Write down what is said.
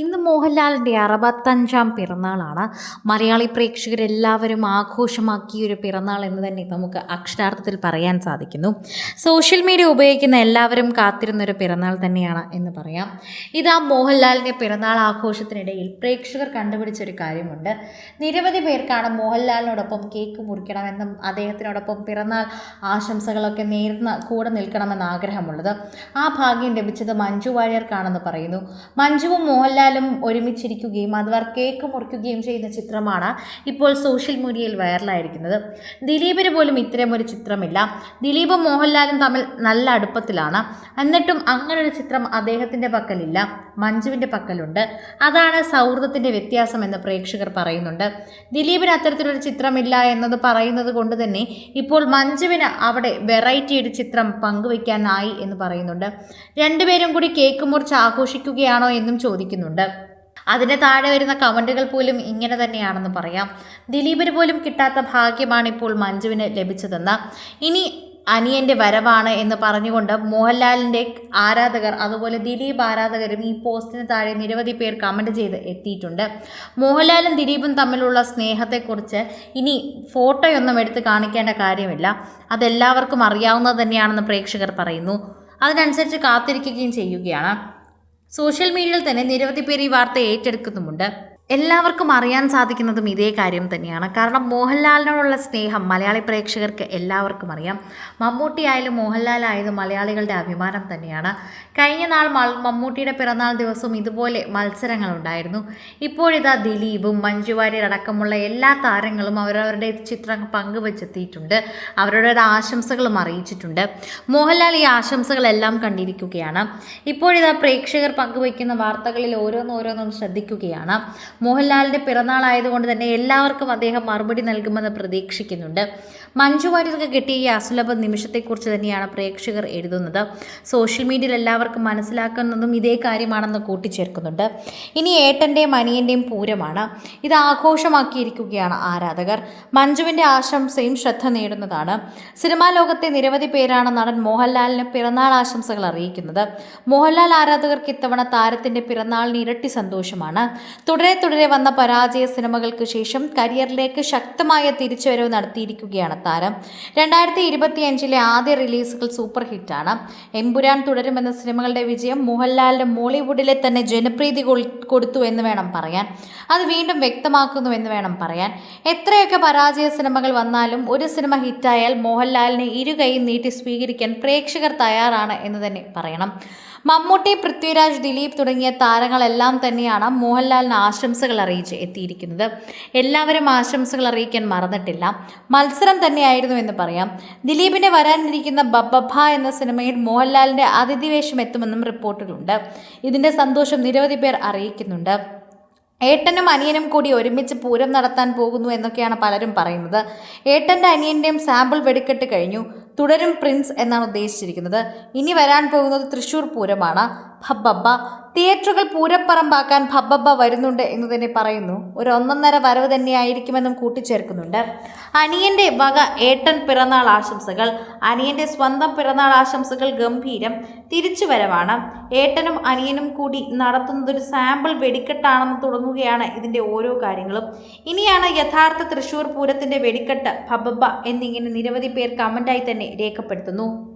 ഇന്ന് മോഹൻലാലിന്റെ അറുപത്തഞ്ചാം പിറന്നാളാണ്. മലയാളി പ്രേക്ഷകരെല്ലാവരും ആഘോഷമാക്കിയ ഒരു പിറന്നാൾ എന്ന് തന്നെ നമുക്ക് അക്ഷരാർത്ഥത്തിൽ പറയാൻ സാധിക്കുന്നു. സോഷ്യൽ മീഡിയ ഉപയോഗിക്കുന്ന എല്ലാവരും കാത്തിരുന്നൊരു പിറന്നാൾ തന്നെയാണ് എന്ന് പറയാം. ഇതാ മോഹൻലാലിന്റെ പിറന്നാൾ ആഘോഷത്തിനിടയിൽ പ്രേക്ഷകർ കണ്ടുപിടിച്ചൊരു കാര്യമുണ്ട്. നിരവധി പേർക്കാണ് മോഹൻലാലിനോടൊപ്പം കേക്ക് മുറിക്കണമെന്നും അദ്ദേഹത്തിനോടൊപ്പം പിറന്നാൾ ആശംസകളൊക്കെ നേരുന്ന കൂടെ നിൽക്കണമെന്ന് ആഗ്രഹമുള്ളത് ആ ഭാഗ്യം ലഭിച്ചത് മഞ്ജു വാര്യർക്കാണെന്ന് പറയുന്നു. മഞ്ജുവും മോഹൻലാലും ഒരുമിച്ചിരിക്കുകയും അവർ കേക്ക് മുറിക്കുകയും ചെയ്യുന്ന ചിത്രമാണ് ഇപ്പോൾ സോഷ്യൽ മീഡിയയിൽ വൈറലായിരിക്കുന്നത്. ദിലീപിന് പോലും ഇത്തരം ഒരു ചിത്രമില്ല. ദിലീപും മോഹൻലാലും തമ്മിൽ നല്ല അടുപ്പത്തിലാണ്. എന്നിട്ടും അങ്ങനൊരു ചിത്രം അദ്ദേഹത്തിന്റെ പക്കലില്ല. മഞ്ജുവിന്റെ പക്കലുണ്ട്. അതാണ് സൗഹൃദത്തിന്റെ വ്യത്യാസം എന്ന് പ്രേക്ഷകർ പറയുന്നുണ്ട്. ദിലീപിന് അത്തരത്തിലൊരു ചിത്രമില്ല എന്നത് പറയുന്നത് കൊണ്ട് തന്നെ ഇപ്പോൾ മഞ്ജുവിന് അവിടെ വെറൈറ്റി ഒരു ചിത്രം പങ്കുവയ്ക്കാനായി എന്ന് പറയുന്നുണ്ട്. രണ്ടുപേരും കൂടി കേക്ക് മുറിച്ച് ആഘോഷിക്കുകയാണോ എന്നും ചോദിക്കുന്നുണ്ട്. അതിന് താഴെ വരുന്ന കമന്റുകൾ പോലും ഇങ്ങനെ തന്നെയാണെന്ന് പറയാം. ദിലീപിന് പോലും കിട്ടാത്ത ഭാഗ്യമാണ് ഇപ്പോൾ മഞ്ജുവിന് ലഭിച്ചതെന്ന്. ഇനി അനിയന്റെ വരവാണ് എന്ന് പറഞ്ഞുകൊണ്ട് മോഹൻലാലിന്റെ ആരാധകർ അതുപോലെ ദിലീപ് ആരാധകരും ഈ പോസ്റ്റിന് താഴെ നിരവധി പേർ കമന്റ് ചെയ്ത് എത്തിയിട്ടുണ്ട്. മോഹൻലാലും ദിലീപും തമ്മിലുള്ള സ്നേഹത്തെക്കുറിച്ച് ഇനി ഫോട്ടോയൊന്നും എടുത്ത് കാണിക്കേണ്ട കാര്യമില്ല. അതെല്ലാവർക്കും അറിയാവുന്നത് തന്നെയാണെന്ന് പ്രേക്ഷകർ പറയുന്നു. അതിനനുസരിച്ച് കാത്തിരിക്കുകയും ചെയ്യുകയാണ്. സോഷ്യൽ മീഡിയയിൽ തന്നെ നിരവധി പേർ ഈ വാർത്ത ഏറ്റെടുക്കുന്നുമുണ്ട്. എല്ലാവർക്കും അറിയാൻ സാധിക്കുന്നതും ഇതേ കാര്യം തന്നെയാണ്. കാരണം മോഹൻലാലിനോടുള്ള സ്നേഹം മലയാളി പ്രേക്ഷകർക്ക് എല്ലാവർക്കും അറിയാം. മമ്മൂട്ടി ആയാലും മോഹൻലാൽ ആയാലും മലയാളികളുടെ അഭിമാനം തന്നെയാണ്. കഴിഞ്ഞ നാൾ മമ്മൂട്ടിയുടെ പിറന്നാൾ ദിവസവും ഇതുപോലെ മത്സരങ്ങളുണ്ടായിരുന്നു. ഇപ്പോഴിതാ ദിലീപും മഞ്ജു വാര്യർ അടക്കമുള്ള എല്ലാ താരങ്ങളും അവരവരുടെ ചിത്രം പങ്കുവച്ചെത്തിയിട്ടുണ്ട്. അവരുടെ ആശംസകളും അറിയിച്ചിട്ടുണ്ട്. മോഹൻലാൽ ഈ ആശംസകളെല്ലാം കണ്ടിരിക്കുകയാണ്. ഇപ്പോഴിതാ പ്രേക്ഷകർ പങ്കുവയ്ക്കുന്ന വാർത്തകളിൽ ഓരോന്നോരോന്നും ശ്രദ്ധിക്കുകയാണ്. മോഹൻലാലിന്റെ പിറന്നാളായതുകൊണ്ട് തന്നെ എല്ലാവർക്കും അദ്ദേഹം മറുപടി നൽകുമെന്ന് പ്രതീക്ഷിക്കുന്നുണ്ട്. മഞ്ജു വാര്യർക്ക് കിട്ടിയ ഈ അസുലഭ നിമിഷത്തെക്കുറിച്ച് തന്നെയാണ് പ്രേക്ഷകർ എഴുതുന്നത്. സോഷ്യൽ മീഡിയയിൽ എല്ലാവർക്കും മനസ്സിലാക്കുന്നതും ഇതേ കാര്യമാണെന്ന് കൂട്ടിച്ചേർക്കുന്നുണ്ട്. ഇനി ഏട്ടന്റെയും അനിയന്റെയും പൂരമാണ്. ഇത് ആഘോഷമാക്കിയിരിക്കുകയാണ് ആരാധകർ. മഞ്ജുവിന്റെ ആശംസയും ശ്രദ്ധ നേടുന്നതാണ്. സിനിമാ ലോകത്തെ നിരവധി പേരാണ് നടൻ മോഹൻലാലിന് പിറന്നാൾ ആശംസകൾ അറിയിക്കുന്നത്. മോഹൻലാൽ ആരാധകർക്ക് ഇത്തവണ താരത്തിന്റെ പിറന്നാളിന് ഇരട്ടി സന്തോഷമാണ്. തുടരെ തുടരെ വന്ന പരാജയ സിനിമകൾക്ക് ശേഷം കരിയറിലേക്ക് ശക്തമായ തിരിച്ചുവരവ് നടത്തിയിരിക്കുകയാണ് താരം. രണ്ടായിരത്തി ഇരുപത്തിയഞ്ചിലെ ആദ്യ റിലീസുകൾ സൂപ്പർ ഹിറ്റാണ്. എമ്പുരാൻ തുടരുമെന്ന സിനിമകളുടെ വിജയം മോഹൻലാലിന്റെ മോളിവുഡിലെ തന്നെ ജനപ്രീതി കൊടുത്തു എന്ന് വേണം പറയാൻ. അത് വീണ്ടും വ്യക്തമാക്കുന്നു എന്ന് വേണം പറയാൻ. എത്രയൊക്കെ പരാജയ സിനിമകൾ വന്നാലും ഒരു സിനിമ ഹിറ്റായാൽ മോഹൻലാലിനെ ഇരുകൈയും നീട്ടി സ്വീകരിക്കാൻ പ്രേക്ഷകർ തയ്യാറാണ് എന്ന് തന്നെ പറയണം. മമ്മൂട്ടി പൃഥ്വിരാജ് ദിലീപ് തുടങ്ങിയ താരങ്ങളെല്ലാം തന്നെയാണ് മോഹൻലാലിന് ആശംസകൾ അറിയിച്ച് എത്തിയിരിക്കുന്നത്. എല്ലാവരും ആശംസകൾ അറിയിക്കാൻ മറന്നിട്ടില്ല. മത്സരം തന്നെയായിരുന്നു എന്ന് പറയാം. ദിലീപിന് വരാനിരിക്കുന്ന ബബ്ബഭ എന്ന സിനിമയിൽ മോഹൻലാലിന്റെ അതിഥിവേഷം എത്തുമെന്നും റിപ്പോർട്ടുകളുണ്ട്. ഇതിന്റെ സന്തോഷം നിരവധി പേർ അറിയിക്കുന്നുണ്ട്. ഏട്ടനും അനിയനും കൂടി ഒരുമിച്ച് പൂരം നടത്താൻ പോകുന്നു എന്നൊക്കെയാണ് പലരും പറയുന്നത്. ഏട്ടന്റെ അനിയന്റെയും സാമ്പിൾ വെടിക്കെട്ട് കഴിഞ്ഞു. തുടരും പ്രിൻസ് എന്നാണ് ഉദ്ദേശിച്ചിരിക്കുന്നത്. ഇനി വരാൻ പോകുന്നത് തൃശ്ശൂർ പൂരമാണ്. ഭബ്ബബ്ബ തിയേറ്ററുകൾ പൂരപ്പറമ്പാക്കാൻ ഭബ്ബബ്ബ വരുന്നുണ്ട് എന്ന് തന്നെ പറയുന്നു. ഒരു ഒന്നൊന്നര വരവ് തന്നെയായിരിക്കുമെന്നും കൂട്ടിച്ചേർക്കുന്നുണ്ട്. അനിയന്റെ വക ഏട്ടൻ പിറന്നാൾ ആശംസകൾ അനിയന്റെ സ്വന്തം പിറന്നാൾ ആശംസകൾ ഗംഭീരം തിരിച്ചുവരവാണ്. ഏട്ടനും അനിയനും കൂടി നടത്തുന്നതൊരു സാമ്പിൾ വെടിക്കെട്ടാണെന്ന് തുടങ്ങുകയാണ് ഇതിന്റെ ഓരോ കാര്യങ്ങളും. ഇനിയാണ് യഥാർത്ഥ തൃശ്ശൂർ പൂരത്തിന്റെ വെടിക്കെട്ട് ഭബ്ബബ്ബ എന്നിങ്ങനെ നിരവധി പേർ കമന്റായി തന്നെ രേഖപ്പെടുത്തുന്നു.